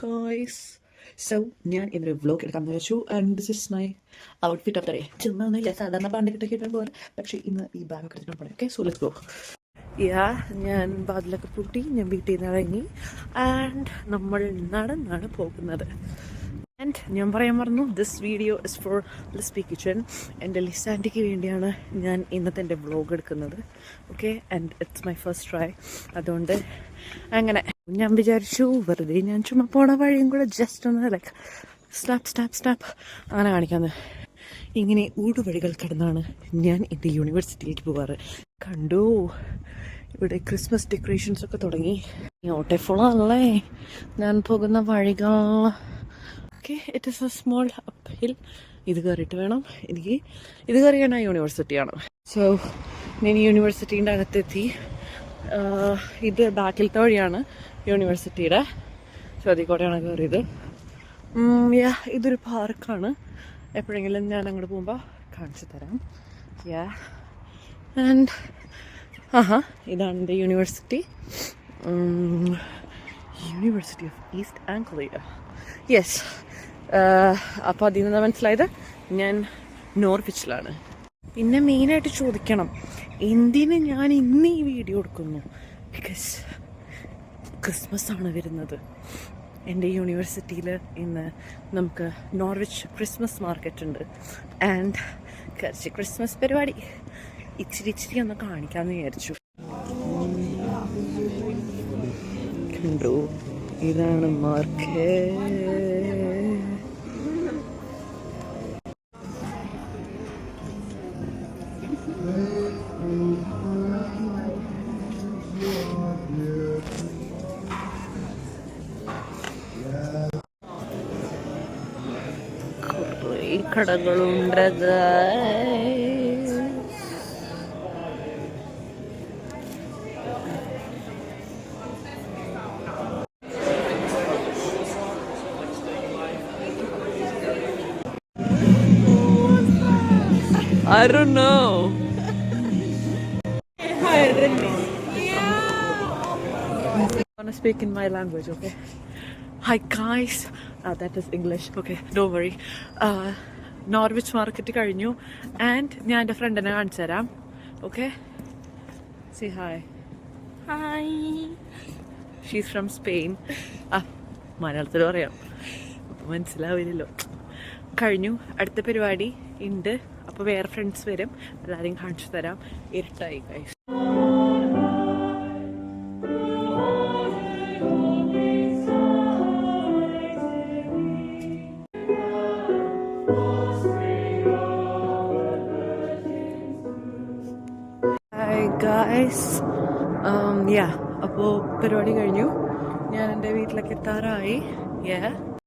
ഗോയ്സ് so ഞാൻ ഇന്നൊരു vlog എടുക്കാമെന്ന് വെച്ചു and this is my outfit of the day ചുമ്മാ സാധാരണ പാണ്ടിക്കിട്ടൊക്കെ ഇട്ടാൽ പോലെ. പക്ഷേ ഇന്ന് ഈ ബാഗ് എടുത്തിട്ട് പോകണം okay so let's go yeah ഞാൻ വാതിലൊക്കെ പൂട്ടി ഞാൻ വീട്ടിൽ നിന്ന് ഇറങ്ങി. ആൻഡ് നമ്മൾ നടന്നാണ് പോകുന്നത്. ആൻഡ് ഞാൻ പറയാൻ പറഞ്ഞു this video is for Lispy Kitchen എന്റെ ലിസാന്റിക്ക് വേണ്ടിയാണ് ഞാൻ ഇന്നത്തെ എന്റെ ബ്ലോഗ് എടുക്കുന്നത്. Okay and it's my first try അതുകൊണ്ട് അങ്ങനെ. ഞാൻ വിചാരിച്ചു വെറുതെ ഞാൻ ചുമ്മാ പോണ വഴിയും കൂടെ ജസ്റ്റ് ഒന്ന് ലൈക്ക് സ്നാപ്പ് സ്നാപ്പ് സ്നാപ്പ് അങ്ങനെ കാണിക്കാന്ന്. ഇങ്ങനെ ഊടുവഴികൾ കിടന്നാണ് ഞാൻ എന്റെ യൂണിവേഴ്സിറ്റിയിലേക്ക് പോകാറ് കണ്ടു? ഇവിടെ ക്രിസ്മസ് ഡെക്കറേഷൻസ് ഒക്കെ തുടങ്ങി. ഓട്ടെ ഓട്ടോഫോളാണല്ലേ ഞാൻ പോകുന്ന വഴികൾ. Okay it is a small up hill ഇത് കയറിയിട്ട് വേണം എനിക്ക് ഇത് കയറിയാണ് യൂണിവേഴ്സിറ്റിയാണ് സോ ഞാൻ യൂണിവേഴ്സിറ്റീന്റെ അകത്തെത്തി. ഇത് ബാക്കിലത്തെ വഴിയാണ് യൂണിവേഴ്സിറ്റിയുടെ സോ അതിൽ കൂടെയാണ് കയറിയത്. യാ ഇതൊരു പാർക്കാണ് എപ്പോഴെങ്കിലും ഞാൻ അങ്ങോട്ട് പോകുമ്പോൾ കാണിച്ചു തരാം. യാ ആൻഡ് ആഹാ ഇതാണ് എന്റെ university university of East Anglia yes അപ്പോൾ അതിൽ നിന്ന് മനസ്സിലായത്? ഞാൻ നോർവിച്ചിലാണ്. പിന്നെ മെയിനായിട്ട് ചോദിക്കണം എന്തിന് ഞാൻ ഇന്ന് ഈ വീഡിയോ എടുക്കുന്നു? ബിക്കോസ് ക്രിസ്മസ് ആണ് വരുന്നത്. എന്റെ യൂണിവേഴ്സിറ്റിയിൽ ഇന്ന് നമുക്ക് നോർവിച്ച് ക്രിസ്മസ് മാർക്കറ്റ് ഉണ്ട്. ആൻഡ് കുറച്ച് ക്രിസ്മസ് പരിപാടി. ഇച്ചിരി ഇച്ചിരി ഒന്ന് കാണിക്കാമെന്ന് വിചാരിച്ചു. കണ്ടു? ഇതാണ് മാർക്കറ്റ് കടകളുണ്ട് guys. I don't know. I want to speak in my language, okay? Hi guys. Ah, that is English. Okay, don't worry. Uh, Norwich market കഴിഞ്ഞു. ആൻഡ് ഞാൻ എന്റെ ഫ്രണ്ടിനെ കാണിച്ചു തരാം. Okay see hi hi she's from Spain ആ മലയാളത്തിൽ പറയാം. അപ്പോൾ മനസ്സിലാവില്ലല്ലോ. കഴിഞ്ഞു. അടുത്ത പരിപാടി ഉണ്ട്. അപ്പോൾ വേറെ ഫ്രണ്ട്സ് വരും. എല്ലാവരെയും കാണിച്ചു തരാം. ഇരട്ടായി ഗൈസ് ഗായ്സ് യാ അപ്പോൾ പരിപാടി കഴിഞ്ഞു. ഞാൻ എന്റെ വീട്ടിലേക്ക് എത്താറായി. യാ